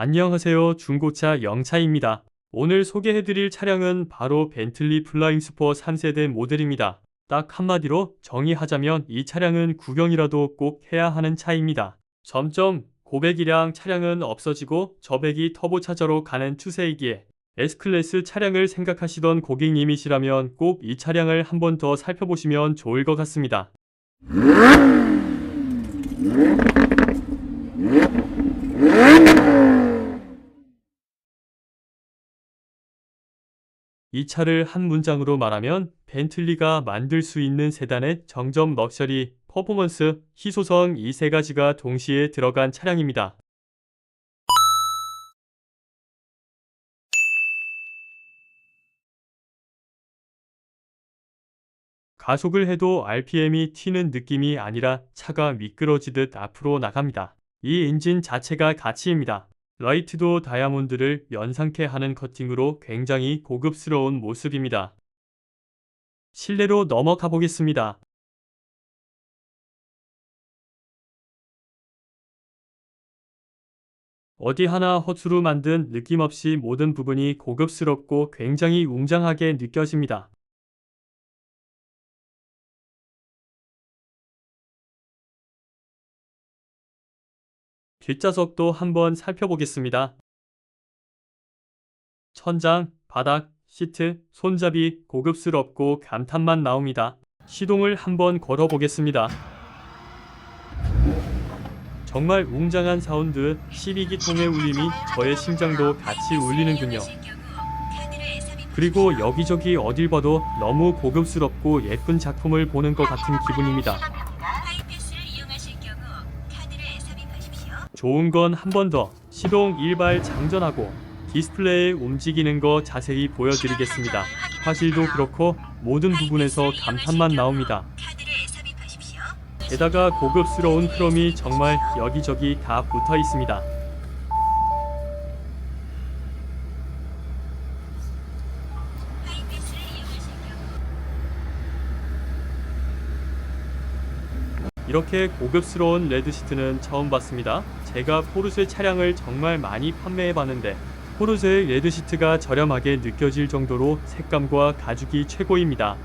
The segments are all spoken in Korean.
안녕하세요. 중고차 영차입니다. 오늘 소개해드릴 차량은 바로 벤틀리 플라잉 스포 3세대 모델입니다. 딱 한마디로 정의하자면 이 차량은 구경이라도 꼭 해야 하는 차입니다. 점점 고배기량 차량은 없어지고 저배기 터보차저로 가는 추세이기에 S클래스 차량을 생각하시던 고객님이시라면 꼭 이 차량을 한 번 더 살펴보시면 좋을 것 같습니다. 이 차를 한 문장으로 말하면 벤틀리가 만들 수 있는 세단의 정점 럭셔리, 퍼포먼스, 희소성 이 세 가지가 동시에 들어간 차량입니다. 가속을 해도 RPM이 튀는 느낌이 아니라 차가 미끄러지듯 앞으로 나갑니다. 이 엔진 자체가 가치입니다. 라이트도 다이아몬드를 연상케 하는 커팅으로 굉장히 고급스러운 모습입니다. 실내로 넘어가 보겠습니다. 어디 하나 허투루 만든 느낌 없이 모든 부분이 고급스럽고 굉장히 웅장하게 느껴집니다. 뒷좌석도 한번 살펴보겠습니다. 천장, 바닥, 시트, 손잡이 고급스럽고 감탄만 나옵니다. 시동을 한번 걸어보겠습니다. 정말 웅장한 사운드 12기통의 울림이 저의 심장도 같이 울리는군요. 그리고 여기저기 어딜 봐도 너무 고급스럽고 예쁜 작품을 보는 것 같은 기분입니다. 좋은 건 한 번 더 시동 일발 장전하고 디스플레이 움직이는 거 자세히 보여드리겠습니다. 화질도 그렇고 모든 부분에서 감탄만 나옵니다. 게다가 고급스러운 크롬이 정말 여기저기 다 붙어 있습니다. 이렇게 고급스러운 레드 시트는 처음 봤습니다. 제가 포르쉐 차량을 정말 많이 판매해 봤는데 포르쉐의 레드 시트가 저렴하게 느껴질 정도로 색감과 가죽이 최고입니다.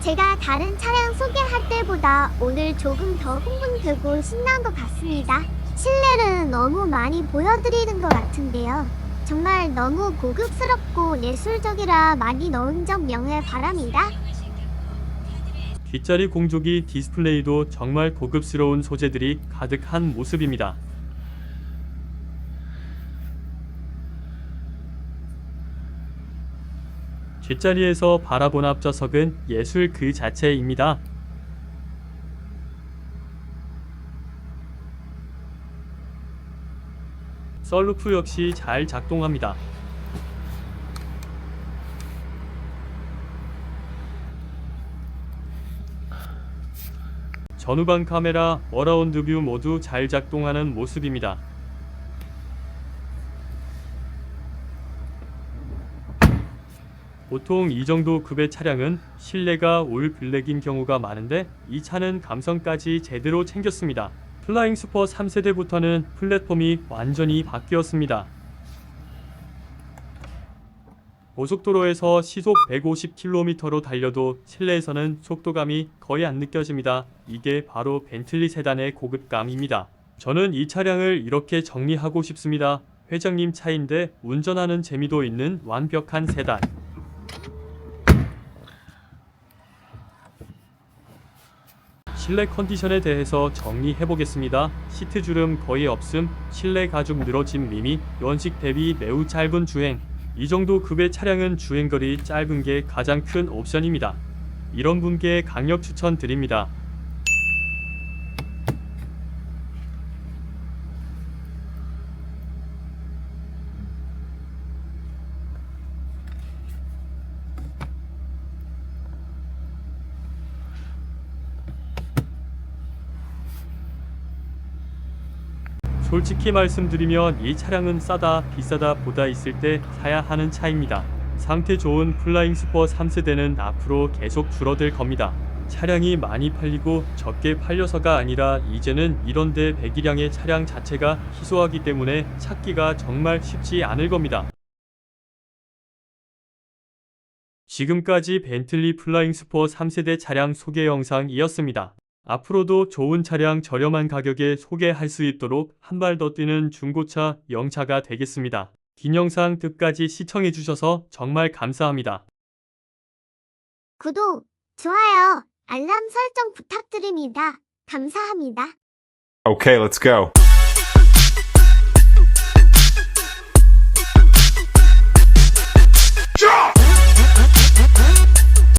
제가 다른 차량 소개할 때보다 오늘 조금 더 흥분되고 신난 것 같습니다. 실내를 너무 많이 보여드리는 것 같은데요. 정말 너무 고급스럽고 예술적이라 많이 넣은 점 명예 바랍니다. 이용하실 경우 카드를 뒷자리 공조기 디스플레이도 정말 고급스러운 소재들이 가득한 모습입니다. 뒷자리에서 바라본 앞좌석은 예술 그 자체입니다. 썰루프 역시 잘 작동합니다. 전후방 카메라, 어라운드 뷰 모두 잘 작동하는 모습입니다. 보통 이 정도 급의 차량은 실내가 올 블랙인 경우가 많은데 이 차는 감성까지 제대로 챙겼습니다. 플라잉 슈퍼 3세대부터는 플랫폼이 완전히 바뀌었습니다. 고속도로에서 시속 150km로 달려도 실내에서는 속도감이 거의 안 느껴집니다. 이게 바로 벤틀리 세단의 고급감입니다. 저는 이 차량을 이렇게 정리하고 싶습니다. 회장님 차인데 운전하는 재미도 있는 완벽한 세단. 실내 컨디션에 대해서 정리해 보겠습니다. 시트 주름 거의 없음, 실내 가죽 늘어짐 림이 연식 대비 매우 짧은 주행. 이 정도 급의 차량은 주행거리 짧은 게 가장 큰 옵션입니다. 이런 분께 강력 추천드립니다. 솔직히 말씀드리면 이 차량은 싸다 비싸다 보다 있을 때 사야 하는 차입니다. 상태 좋은 플라잉 슈퍼 3세대는 앞으로 계속 줄어들 겁니다. 차량이 많이 팔리고 적게 팔려서가 아니라 이제는 이런데 배기량의 차량 자체가 희소하기 때문에 찾기가 정말 쉽지 않을 겁니다. 지금까지 벤틀리 플라잉 스포 3세대 차량 소개 영상이었습니다. 앞으로도 좋은 차량 저렴한 가격에 소개할 수 있도록 한 발 더 뛰는 중고차 영차가 되겠습니다. 긴 영상 끝까지 시청해 주셔서 정말 감사합니다. 구독, 좋아요, 알람 설정 부탁드립니다. 감사합니다. Okay, let's go.